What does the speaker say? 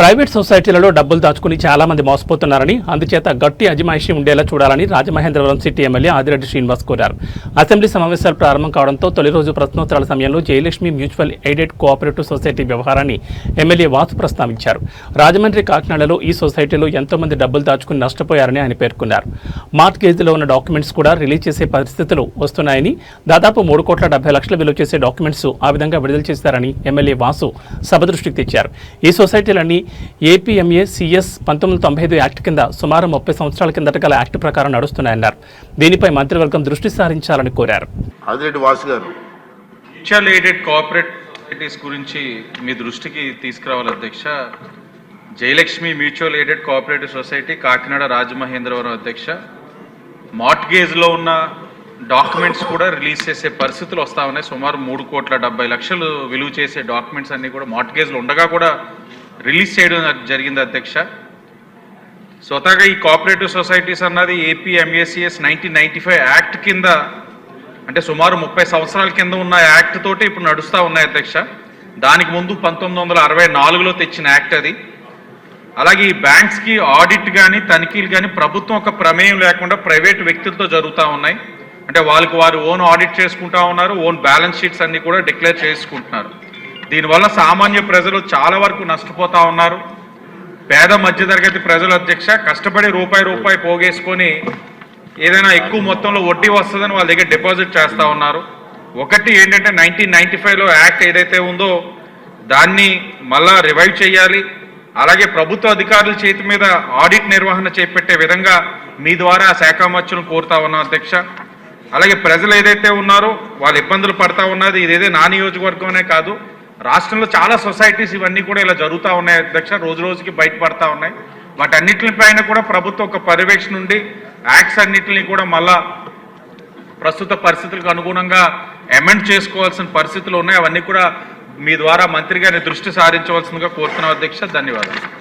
Private సొసైటీలలో డబ్బులు దాచుకుని చాలా మంది మోసపోతున్నారని అందుచేత గట్టి అజమాయిషి ఉండేలా చూడాలని రాజమహేంద్రవరం సిటీ ఎమ్మెల్యే ఆదిరెడ్డి శ్రీనివాస్ కోరారు. అసెంబ్లీ సమావేశాలు ప్రారంభం కావడంతో తొలి రోజు ప్రశ్నోత్తరాల సమయంలో Jayalakshmi mutual aided cooperative society వ్యవహారాన్ని ఎమ్మెల్యే వాసు ప్రస్తావించారు. రాజమండ్రి కాకినాడలో ఈ సొసైటీలో ఎంతో మంది డబ్బులు దాచుకుని నష్టపోయారని ఆయన పేర్కొన్నారు. మార్ట్ గేజ్లో ఉన్న డాక్యుమెంట్స్ కూడా రిలీజ్ చేసే పరిస్థితులు వస్తున్నాయని దాదాపు మూడు కోట్ల డెబ్బై లక్షల విలువ చేసే డాక్యుమెంట్స్ ఆ విధంగా విడుదల చేశారని ఎమ్మెల్యే వాసు సభ దృష్టికి తెచ్చారు. ఈ సొసైటీలన్నీ ఏపీఎంఏ సిఎస్ పంతొమ్మిది వందల తొంభై ఐదు యాక్ట్ కింద సుమారు ముప్పై సంవత్సరాల కిందట గల యాక్ట్ ప్రకారం నడుస్తున్నాయన్నారు. దీనిపై మంత్రివర్గం దృష్టి సారించాలని కోరారు. ఆదిరెడ్డి వాసు గారు. మ్యూచువల్ ఎయిడెడ్ కోఆపరేటివ్స్ గురించి మీ దృష్టికి తీసుకురావాలి అధ్యక్ష. Jayalakshmi mutual aided cooperative society Kakinada Rajamahendravaram అధ్యక్ష. మార్ట్గేజ్లో ఉన్న డాక్యుమెంట్స్ కూడా రిలీజ్ చేసే పరిస్థితులు వస్తా ఉన్నాయి. సుమారు మూడు కోట్ల డెబ్బై లక్షలు విలువ చేసే డాక్యుమెంట్స్ అన్నీ కూడా మార్ట్గేజ్లో ఉండగా కూడా రిలీజ్ చేయడం జరిగింది అధ్యక్ష. స్వతహాగా ఈ కోఆపరేటివ్ సొసైటీస్ అన్నది AP MACS nineteen ninety five act కింద అంటే సుమారు ముప్పై సంవత్సరాల కింద ఉన్న యాక్ట్ తోటి ఇప్పుడు నడుస్తూ ఉన్నాయి అధ్యక్ష. దానికి ముందు పంతొమ్మిది వందల అరవై నాలుగులో తెచ్చిన యాక్ట్ అది. అలాగే ఈ బ్యాంక్స్కి ఆడిట్ కానీ తనిఖీలు కానీ ప్రభుత్వం ఒక ప్రమేయం లేకుండా ప్రైవేట్ వ్యక్తులతో జరుగుతూ ఉన్నాయి. అంటే వాళ్ళకి వారు ఓన్ ఆడిట్ చేసుకుంటా ఉన్నారు ఓన్ బ్యాలెన్స్ షీట్స్ అన్ని కూడా డిక్లేర్ చేసుకుంటున్నారు. దీనివల్ల సామాన్య ప్రజలు చాలా వరకు నష్టపోతా ఉన్నారు. పేద మధ్యతరగతి ప్రజల అధ్యక్ష కష్టపడి రూపాయి రూపాయి పోగేసుకొని ఏదైనా ఎక్కువ మొత్తంలో వడ్డీ వస్తుందని వాళ్ళ దగ్గర డిపాజిట్ చేస్తూ ఉన్నారు. ఒకటి ఏంటంటే నైన్టీన్ నైన్టీ ఫైవ్లో యాక్ట్ ఏదైతే ఉందో దాన్ని మళ్ళా రివైవ్ చేయాలి. అలాగే ప్రభుత్వ అధికారుల చేతి మీద ఆడిట్ నిర్వహణ చేపట్టే విధంగా మీ ద్వారా ఆ శాఖ మచ్చులను కోరుతా ఉన్నాం అధ్యక్ష. అలాగే ప్రజలు ఏదైతే ఉన్నారో వాళ్ళు ఇబ్బందులు పడతా ఉన్నది ఇదేదే నా నియోజకవర్గం కాదు. రాష్ట్రంలో చాలా సొసైటీస్ ఇవన్నీ కూడా ఇలా జరుగుతూ ఉన్నాయి అధ్యక్ష. రోజు రోజుకి బయటపడతా ఉన్నాయి. వాటన్నిటిపైన కూడా ప్రభుత్వం ఒక పర్యవేక్షణ నుండి యాక్ట్స్ అన్నిటిని కూడా మళ్ళా ప్రస్తుత పరిస్థితులకు అనుగుణంగా అమెండ్ చేసుకోవాల్సిన పరిస్థితులు ఉన్నాయి. అవన్నీ కూడా మీ ద్వారా మంత్రి గారిని దృష్టి సారించవలసిందిగా కోరుతున్నాం అధ్యక్ష. ధన్యవాదాలు.